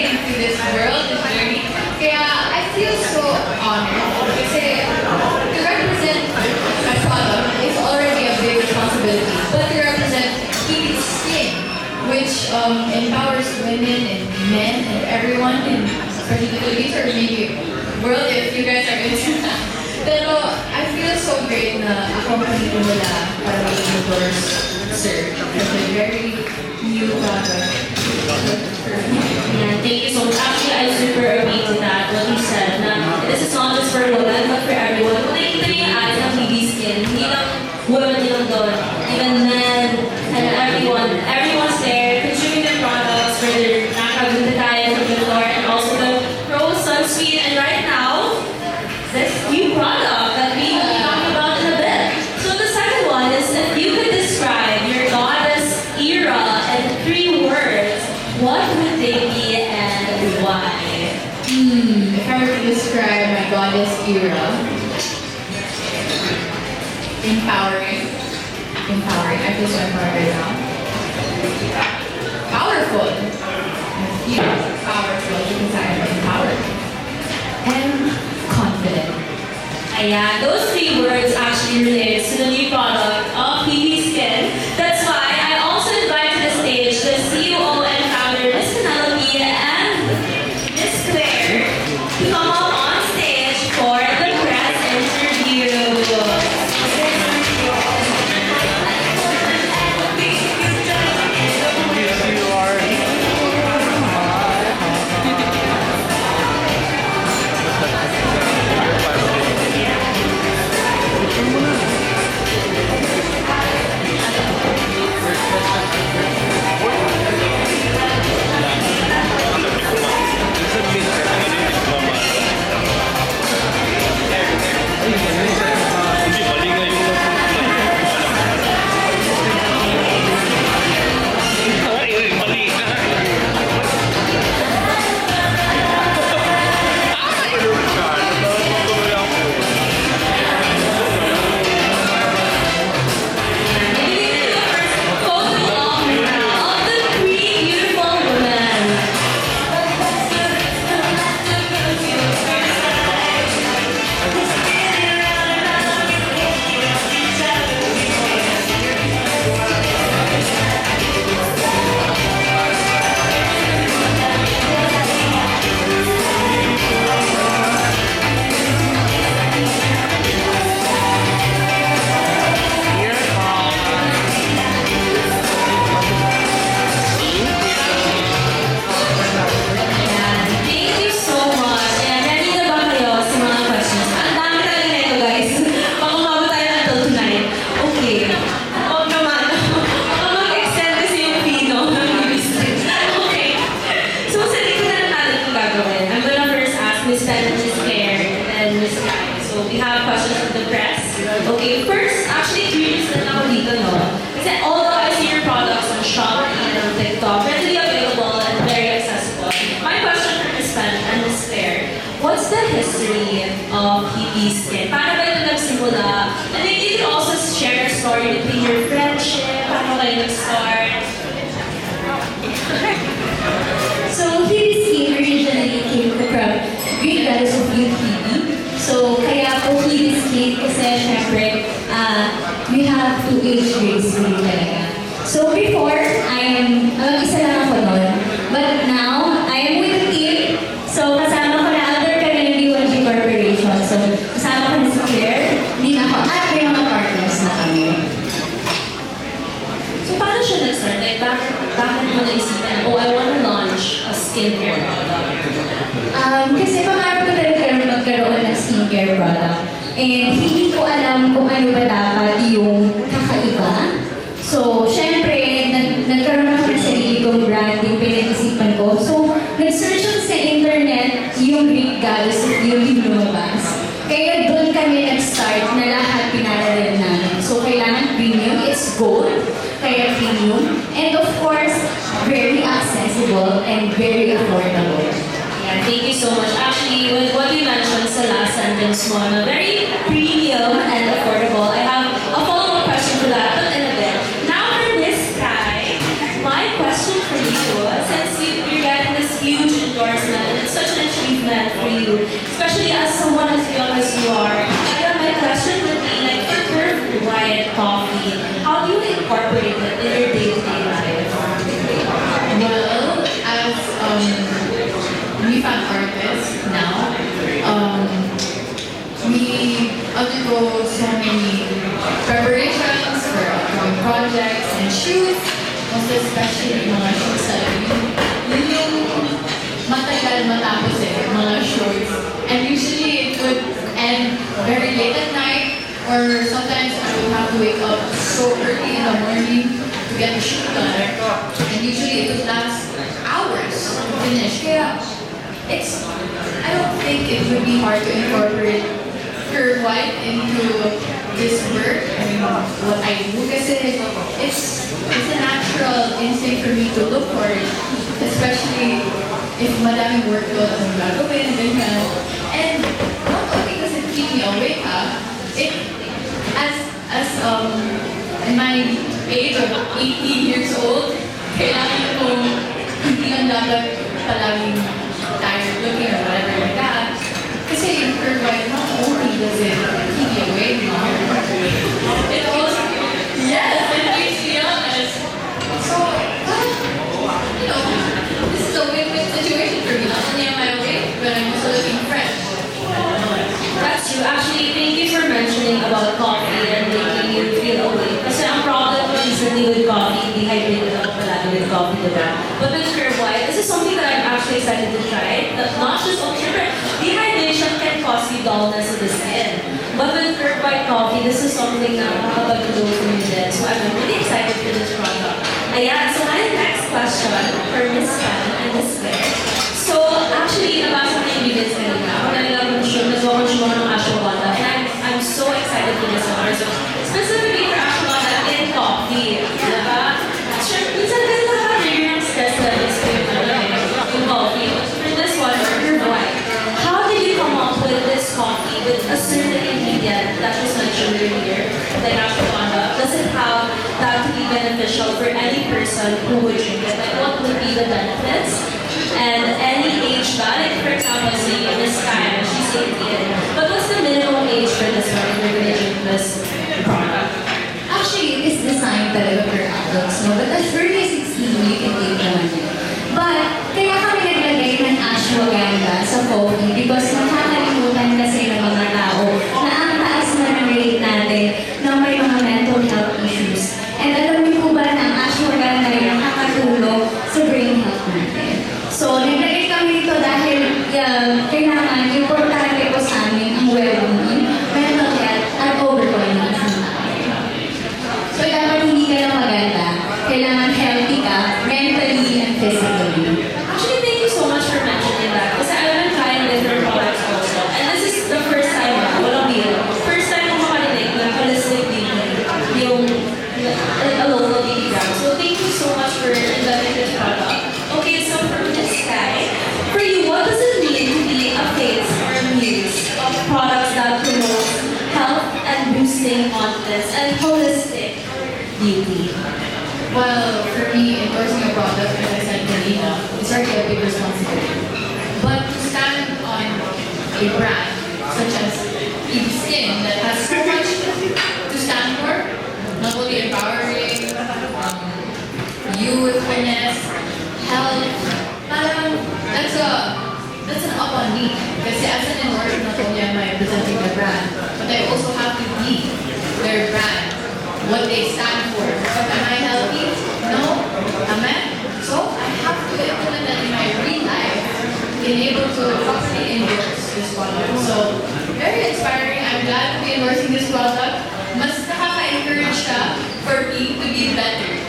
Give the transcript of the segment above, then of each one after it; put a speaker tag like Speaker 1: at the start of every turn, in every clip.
Speaker 1: To this world, this journey. Kaya I feel so honored kasi to represent my father is already a big responsibility. But to represent Keeping Skin, which um, empowers women and men and everyone in particularly for maybe world if you guys are into that. Pero uh, I feel so great na ako ang nila para mag-endorse serve because they're very new product.
Speaker 2: And thank you so much. Actually, I super awaited that. good. You are powerful inside and
Speaker 1: empowered. And confident.
Speaker 2: Ayan, those three words actually relates to the new product sent Fair and misguided. So we have questions from the press. Okay, first, actually curious na ako dito, no? Kasi although I see your products on Shopee and on TikTok, readily available and very accessible. My question for Ms. Pan and Ms. Claire, what's the history of PP skin? Paano ba ito nagsimula? And then you can also share your story between your friendship, paano kayo nag-start,
Speaker 3: And hindi ko alam kung ano ba dapat been smaller, very
Speaker 2: premium and affordable. Especially
Speaker 1: mga shoots na yun, yun yung matagal matapos eh, mga shoots. And usually it would end very late at night or sometimes I would have to wake up so early in the morning to get the shoot done. And usually it would last hours to finish. Kaya it's, I don't think it would be hard to incorporate her white into this work. I mean, what I do kasi it's, it's a natural instinct for me to look for it. Especially if madaming workload ang gagawin, ganyan. And not only does it keep me awake, ah, it, as, as, um, in my age of 18 years old, kailangan kong hindi lang dapat palaging tired looking or whatever like that. Kasi curve right not only does it keep me awake, no? it also, yes, it makes me honest. So, parang, you know, this is a win-win situation for me. Not only am I awake, but I'm also looking fresh.
Speaker 2: That's true. Actually, thank you for mentioning about coffee and making you feel awake. Kasi ang problem recently with coffee, dehydrated ako palagi with coffee, diba? But with Curve White, this is something that I'm actually excited to try. Not just, oh, syempre, dehydration can cause you dullness of the skin. But with Curve White coffee, this is something na makakapag-glow for you din. So I'm really excited for this product. Ayan, so my next question for Miss Pan and Miss Claire. Person who would drink it? Like, what would be the benefits? And any age ba? Like, for example, say, Miss Kaya, she's 18. But what's the minimum age for this one if you're gonna drink this product?
Speaker 3: Actually, it is designed talaga for adults, no? But as early as 16, you can take naman yun. But, kaya kami naglagay ng ashwagandha sa coffee because nakakalimutan kasi ng mga tao na ang taas na ng rate natin na may mga mental health issues. And alam niyo po ba na ang ashwagandha ay nakakatulong sa brain health natin? So, naglagay kami nito dahil um, kailangan, importante po sa amin ang well-being, mental health, at overall ng isang tao. So, dapat hindi ka lang maganda. Kailangan healthy ka, mentally and physically.
Speaker 2: Actually, thank you so much for mentioning that. Kasi I've been trying different products also. And this is the first time, ah, walang biro. First time ko makarinig ng holistic beauty, yung like a local beauty brand. So thank you so much for inventing this product. Okay, so for Miss Sky, for you, what does it mean to be a face or a muse of products that promote health and boosting confidence and holistic beauty?
Speaker 1: Well, for me, endorsing a product, as I said kanina, is already a big responsibility. But to stand on a brand such as Eve Skin that has so much to stand for, not only empowering, um, youthfulness, health, parang that's a that's an up on me. Kasi as an endorser, not only am I representing the brand, but I also have to be their brand, what they stand for. But am I healthy? No. Am I? So I have to implement that in my real life, being able to properly endorse this product. So very inspiring. I'm glad to be endorsing this product. Mas nakaka-encourage siya uh, for me to be better.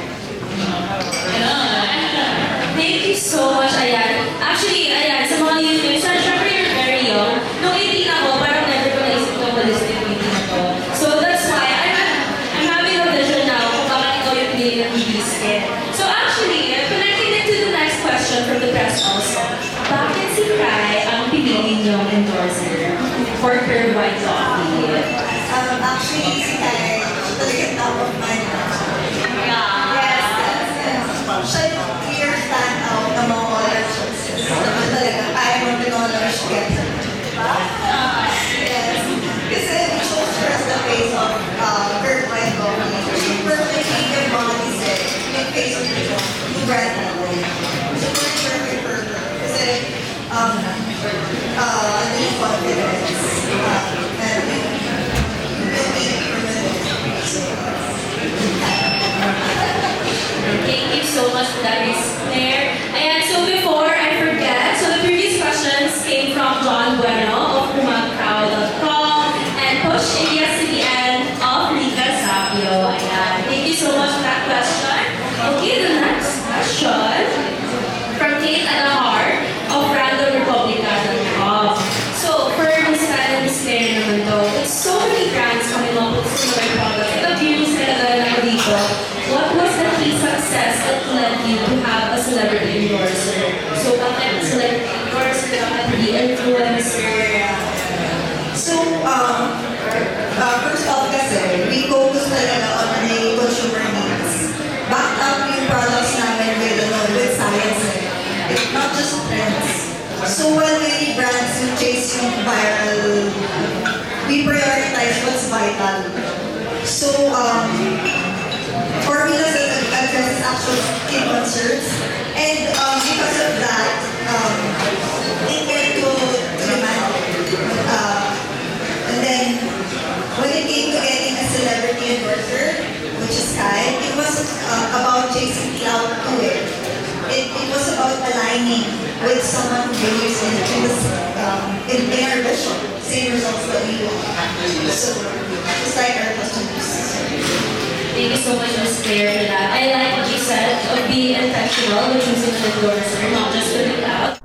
Speaker 2: So much, Ayan. Actually, Ayan, sa mga youth nyo, so, syempre you're very young. Nung 18 ako, parang never ko naisip ko holistic beauty na to. So that's why I'm, I'm having a vision now kung bakit ikaw yung pinili ng skin. So actually, uh, connecting it to the next question from the press also, bakit si Kai ang pinili niyong endorser for Curve White Coffee?
Speaker 4: 来。viral, we prioritize what's vital. So, um, formulas that address actual skin concerns. And um, because of that, um, it get to, to demand. Uh, and then, when it came to getting a celebrity endorser, which is Kai, it was uh, about chasing clout to it. It, it was about aligning with someone who believes in, in, same results that we want. So, just like our customers.
Speaker 2: Thank you so much, Ms. Claire, for that. I like what you said of being intentional with choosing an endorser, not just with the